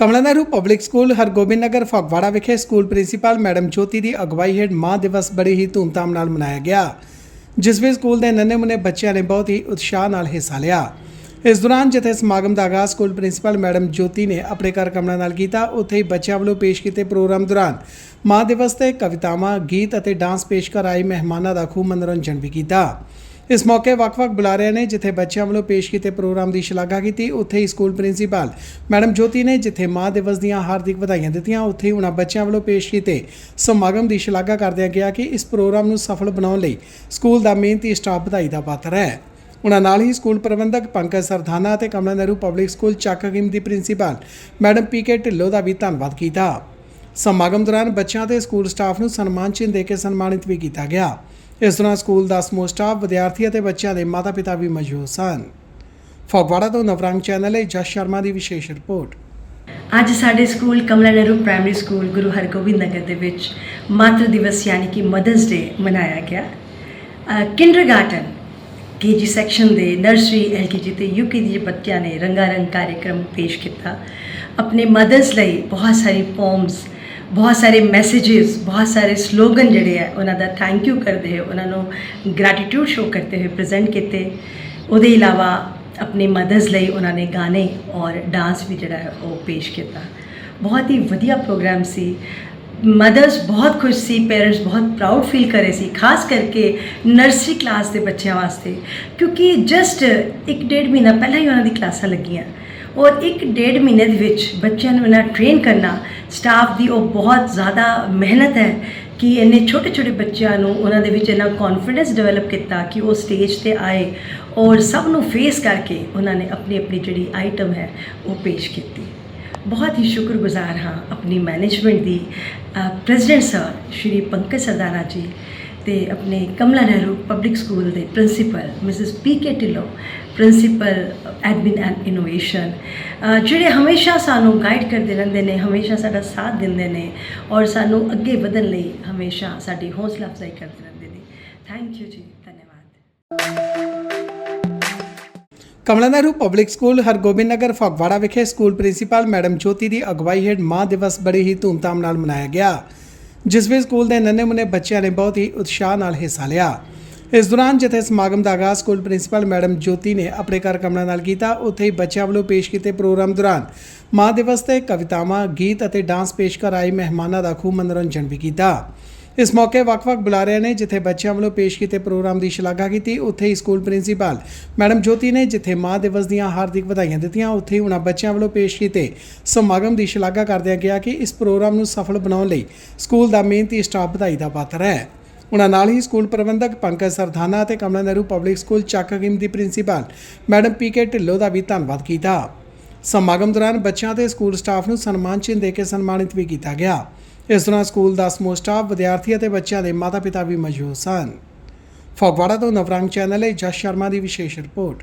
ਕਮਲਾ Nehru public school Hargobind Nagar Phagwara ਵਿਖੇ school principal madam Jyoti ਦੀ ਅਗਵਾਈ ਹੇਠ ਮਾਂ ਦਿਵਸ ਬੜੀ ਹੀ ਧੂਮਧਾਮ ਨਾਲ ਮਨਾਇਆ ਗਿਆ ਜਿਸ ਵਿੱਚ ਸਕੂਲ ਦੇ ਨੰਨੇ ਮੁੰਨੇ ਬੱਚਿਆਂ ਨੇ ਬਹੁਤ ਹੀ ਉਤਸ਼ਾਹ ਨਾਲ ਹਿੱਸਾ ਲਿਆ। ਇਸ ਦੌਰਾਨ ਜਿੱਥੇ ਸਮਾਗਮ ਦਾ ਆਗਾਜ਼ ਸਕੂਲ ਪ੍ਰਿੰਸੀਪਲ ਮੈਡਮ ਜੋਤੀ ਨੇ ਆਪਣੇ ਘਰ ਕਮਲਾ ਨਾਲ ਕੀਤਾ, ਉੱਥੇ ਹੀ ਬੱਚਿਆਂ ਵੱਲੋਂ ਪੇਸ਼ ਕੀਤੇ ਪ੍ਰੋਗਰਾਮ ਦੌਰਾਨ ਮਾਂ ਦਿਵਸ ਤੇ ਕਵਿਤਾਵਾਂ, ਗੀਤ ਅਤੇ ਡਾਂਸ ਪੇਸ਼ ਕਰ ਆਏ ਮਹਿਮਾਨਾਂ ਦਾ ਖੂਬ ਮਨੋਰੰਜਨ ਵੀ ਕੀਤਾ। ਇਸ ਮੌਕੇ ਵੱਖ-ਵੱਖ ਬੁਲਾਰਿਆਂ ਨੇ ਜਿੱਥੇ ਬੱਚਿਆਂ ਵੱਲੋਂ ਪੇਸ਼ ਕੀਤੇ ਪ੍ਰੋਗਰਾਮ ਦੀ ਸ਼ਲਾਘਾ ਕੀਤੀ, ਉੱਥੇ ਹੀ ਸਕੂਲ ਪ੍ਰਿੰਸੀਪਲ ਮੈਡਮ ਜੋਤੀ ਨੇ ਜਿੱਥੇ ਮਾਂ ਦਿਵਸ ਦੀਆਂ ਹਾਰਦਿਕ ਵਧਾਈਆਂ ਦਿੱਤੀਆਂ, ਉੱਥੇ ਹੀ ਉਹਨਾਂ ਬੱਚਿਆਂ ਵੱਲੋਂ ਪੇਸ਼ ਕੀਤੇ ਸਮਾਗਮ ਦੀ ਸ਼ਲਾਘਾ ਕਰਦਿਆਂ ਕਿਹਾ ਕਿ ਇਸ ਪ੍ਰੋਗਰਾਮ ਨੂੰ ਸਫਲ ਬਣਾਉਣ ਲਈ ਸਕੂਲ ਦਾ ਮਿਹਨਤੀ ਸਟਾਫ ਵਧਾਈ ਦਾ ਪਾਤਰ ਹੈ। ਉਹਨਾਂ ਨਾਲ ਹੀ ਸਕੂਲ ਪ੍ਰਬੰਧਕ ਪੰਕਜ ਸਰਧਾਨਾ ਅਤੇ ਕਮਲਾ ਨਹਿਰੂ ਪਬਲਿਕ ਸਕੂਲ ਚੱਕ ਦੀ principal madam P K Dhillon ਦਾ ਵੀ ਧੰਨਵਾਦ ਕੀਤਾ। ਸਮਾਗਮ ਦੌਰਾਨ ਬੱਚਿਆਂ ਤੇ ਸਕੂਲ ਸਟਾਫ ਨੂੰ ਸਨਮਾਨ ਚਿੰਨ੍ਹ ਦੇ ਕੇ ਸਨਮਾਨਿਤ ਵੀ ਕੀਤਾ ਗਿਆ। ਇਸ ਦੌਰਾਨ ਸਕੂਲ ਦਾ ਸਮੂਹ ਸਟਾਫ, ਵਿਦਿਆਰਥੀ ਅਤੇ ਬੱਚਿਆਂ ਦੇ ਮਾਤਾ-ਪਿਤਾ ਵੀ ਮੌਜੂਦ ਸਨ। ਫਗਵਾੜਾ ਤੋਂ ਨਵਰੰਗ ਚੈਨਲ ਲਈ ਜਸ ਸ਼ਰਮਾ ਦੀ ਵਿਸ਼ੇਸ਼ ਰਿਪੋਰਟ। ਅੱਜ ਸਾਡੇ school Kamla Nehru primary school, Guru Hargobind Nagar ਦੇ ਵਿੱਚ ਮਾਤਰ ਦਿਵਸ ਯਾਨੀ ਕਿ ਮਦਰਸ ਡੇ ਮਨਾਇਆ ਗਿਆ। ਕਿੰਡਰਗਾਰਟਨ ਕੇਜੀ ਸੈਕਸ਼ਨ ਦੇ ਨਰਸਰੀ ਐਲਕੇਜੀ ਤੇ ਯੂਕੇਜੀ ਦੇ ਬੱਚਿਆਂ ਨੇ ਰੰਗਾਰੰਗ ਕਾਰਜਕ੍ਰਮ ਪੇਸ਼ ਕੀਤਾ। ਆਪਣੇ ਮਦਰਸ ਲਈ ਬਹੁਤ ਸਾਰੀ ਪੋਮਸ ਬਹੁਤ ਸਾਰੇ ਮੈਸੇजेस ਬਹੁਤ ਸਾਰੇ ਸਲੋਗਨ ਜਿਹੜੇ ਆ, ਉਹਨਾਂ ਦਾ ਥੈਂਕ ਯੂ ਕਰਦੇ ਹੋਏ, ਉਹਨਾਂ ਨੂੰ ਗ੍ਰੈਟੀਟਿਊਡ ਸ਼ੋ ਕਰਦੇ ਹੋਏ ਪ੍ਰੈਜ਼ੈਂਟ ਕੀਤੇ। ਉਹਦੇ ਇਲਾਵਾ ਆਪਣੇ ਮਦਰਸ ਲਈ ਉਹਨਾਂ ਨੇ ਗਾਣੇ ਔਰ ਡਾਂਸ ਵੀ ਜਿਹੜਾ ਹੈ ਉਹ ਪੇਸ਼ ਕੀਤਾ। ਬਹੁਤ ਹੀ ਵਧੀਆ ਪ੍ਰੋਗਰਾਮ ਸੀ। ਮਦਰਸ ਬਹੁਤ ਖੁਸ਼ ਸੀ ਪੇਰੈਂਟਸ ਬਹੁਤ ਪ੍ਰਾਊਡ ਫੀਲ ਕਰੇ ਸੀ, ਖਾਸ ਕਰਕੇ ਨਰਸਰੀ ਕਲਾਸ ਦੇ ਬੱਚਿਆਂ ਵਾਸਤੇ। ਕਿਉਂਕਿ ਜਸਟ ਇੱਕ ਡੇਢ ਮਹੀਨਾ ਪਹਿਲਾਂ ਹੀ ਉਹਨਾਂ ਦੀ ਕਲਾਸਾਂ ਲੱਗੀਆਂ। ਔਰ ਇੱਕ ਡੇਢ ਮਹੀਨੇ ਦੇ ਵਿੱਚ ਬੱਚਿਆਂ ਨੂੰ ਇਹਨਾਂ ਟ੍ਰੇਨ ਕਰਨਾ ਸਟਾਫ ਦੀ ਉਹ ਬਹੁਤ ਜ਼ਿਆਦਾ ਮਿਹਨਤ ਹੈ ਕਿ ਇੰਨੇ ਛੋਟੇ ਛੋਟੇ ਬੱਚਿਆਂ ਨੂੰ ਉਹਨਾਂ ਦੇ ਵਿੱਚ ਇਹਨਾਂ ਕੌਨਫੀਡੈਂਸ ਡਿਵੈਲਪ ਕੀਤਾ ਕਿ ਉਹ ਸਟੇਜ ਤੇ ਆਏ ਔਰ ਸਭ ਨੂੰ ਫੇਸ ਕਰਕੇ ਉਹਨਾਂ ਨੇ ਆਪਣੀ ਆਪਣੀ ਜਿਹੜੀ ਆਈਟਮ ਹੈ ਉਹ ਪੇਸ਼ ਕੀਤੀ। ਬਹੁਤ ਹੀ ਸ਼ੁਕਰਗੁਜ਼ਾਰ ਹਾਂ ਆਪਣੀ ਮੈਨੇਜਮੈਂਟ ਦੀ ਪ੍ਰੈਜ਼ੀਡੈਂਟ ਸਰ ਸ਼੍ਰੀ ਪੰਕਜ ਸਰਦਾਰਾ ਜੀ ਤੇ ਆਪਣੇ ਕਮਲਾ ਨਹਿਰੂ ਪਬਲਿਕ ਸਕੂਲ ਦੇ principal Mrs P K Dhillon principal admin and innovation ਜਿਹੜੇ ਹਮੇਸ਼ਾ ਸਾਨੂੰ ਗਾਈਡ ਕਰਦੇ ਰਹਿੰਦੇ ਨੇ, ਹਮੇਸ਼ਾ ਸਾਡਾ ਸਾਥ ਦਿੰਦੇ ਨੇ ਔਰ ਸਾਨੂੰ ਅੱਗੇ ਵਧਣ ਲਈ ਹਮੇਸ਼ਾ ਸਾਡੀ ਹੌਸਲਾ ਅਫਜ਼ਾਈ ਕਰਦੇ ਰਹਿੰਦੇ ਨੇ। ਥੈਂਕ ਯੂ ਜੀ, ਧੰਨਵਾਦ। ਕਮਲਾ ਨਹਿਰੂ ਪਬਲਿਕ ਸਕੂਲ ਹਰਗੋਬਿੰਦ ਨਗਰ ਫਗਵਾੜਾ ਵਿਖੇ ਸਕੂਲ ਪ੍ਰਿੰਸੀਪਲ ਮੈਡਮ ਜੋਤੀ ਦੀ ਅਗਵਾਈ ਹੇਠ ਮਾਂ ਦਿਵਸ ਬੜੀ ਹੀ ਧੂਮਧਾਮ ਨਾਲ ਮਨਾਇਆ ਗਿਆ। ਜਿਸ ਵਿੱਚ ਸਕੂਲ ਦੇ ਨੰਨੇ ਮੁੰਨੇ ਬੱਚਿਆਂ ਨੇ ਬਹੁਤ ਹੀ ਉਤਸ਼ਾਹ ਨਾਲ ਹਿੱਸਾ ਲਿਆ। ਇਸ ਦੌਰਾਨ ਜਿੱਥੇ ਸਮਾਗਮ ਦਾ ਆਗਾਜ਼ ਸਕੂਲ ਪ੍ਰਿੰਸੀਪਲ ਮੈਡਮ ਜੋਤੀ ਨੇ ਆਪਣੇ ਘਰ ਕਮਲਾ ਨਾਲ ਕੀਤਾ। ਉੱਥੇ ਹੀ ਬੱਚਿਆਂ ਵੱਲੋਂ ਪੇਸ਼ ਕੀਤੇ ਪ੍ਰੋਗਰਾਮ ਦੌਰਾਨ ਮਾਂ ਦਿਵਸ ਤੇ ਕਵਿਤਾਵਾਂ, ਗੀਤ ਅਤੇ ਡਾਂਸ ਪੇਸ਼ ਕਰ ਆਏ ਮਹਿਮਾਨਾਂ ਦਾ ਖੂਬ ਮਨੋਰੰਜਨ ਵੀ ਕੀਤਾ। ਇਸ ਮੌਕੇ ਵੱਖ-ਵੱਖ ਬੁਲਾਰਿਆਂ ਨੇ ਜਿੱਥੇ ਬੱਚਿਆਂ ਵੱਲੋਂ ਪੇਸ਼ ਕੀਤੇ ਪ੍ਰੋਗਰਾਮ ਦੀ ਸ਼ਲਾਘਾ ਕੀਤੀ, ਉੱਥੇ ਹੀ ਸਕੂਲ ਪ੍ਰਿੰਸੀਪਲ ਮੈਡਮ ਜੋਤੀ ਨੇ ਜਿੱਥੇ ਮਾਂ ਦਿਵਸ ਦੀਆਂ ਹਾਰਦਿਕ ਵਧਾਈਆਂ ਦਿੱਤੀਆਂ, ਉੱਥੇ ਹੀ ਉਹਨਾਂ ਬੱਚਿਆਂ ਵੱਲੋਂ ਪੇਸ਼ ਕੀਤੇ ਸਮਾਗਮ ਦੀ ਸ਼ਲਾਘਾ ਕਰਦਿਆਂ ਕਿਹਾ ਕਿ ਇਸ ਪ੍ਰੋਗਰਾਮ ਨੂੰ ਸਫਲ ਬਣਾਉਣ ਲਈ ਸਕੂਲ ਦਾ ਮਿਹਨਤੀ ਸਟਾਫ ਵਧਾਈ ਦਾ ਪਾਤਰ ਹੈ। ਉਹਨਾਂ ਨਾਲ ਹੀ ਸਕੂਲ ਪ੍ਰਬੰਧਕ ਪੰਕਜ ਸਰਧਾਨਾ ਅਤੇ ਕਮਲਾ ਨਹਿਰੂ ਪਬਲਿਕ ਸਕੂਲ ਚੱਕ ਹਕੀਮ ਦੀ principal madam P K Dhillon ਦਾ ਵੀ ਧੰਨਵਾਦ ਕੀਤਾ। ਸਮਾਗਮ ਦੌਰਾਨ ਬੱਚਿਆਂ ਤੇ ਸਕੂਲ ਸਟਾਫ ਨੂੰ ਸਨਮਾਨ ਚਿੰਨ੍ਹ ਦੇ ਕੇ ਸਨਮਾਨਿਤ ਵੀ ਕੀਤਾ ਗਿਆ। ਇਸ ਦੌਰਾਨ ਸਕੂਲ ਦਾ ਸਮੂਹ ਸਟਾਫ ਵਿਦਿਆਰਥੀ ਅਤੇ ਬੱਚਿਆਂ ਦੇ ਮਾਤਾ-ਪਿਤਾ ਵੀ ਮੌਜੂਦ ਸਨ। ਫਗਵਾੜਾ ਤੋਂ ਨਵਰੰਗ ਚੈਨਲ ਲਈ ਜਸ ਸ਼ਰਮਾ ਦੀ ਵਿਸ਼ੇਸ਼ ਰਿਪੋਰਟ।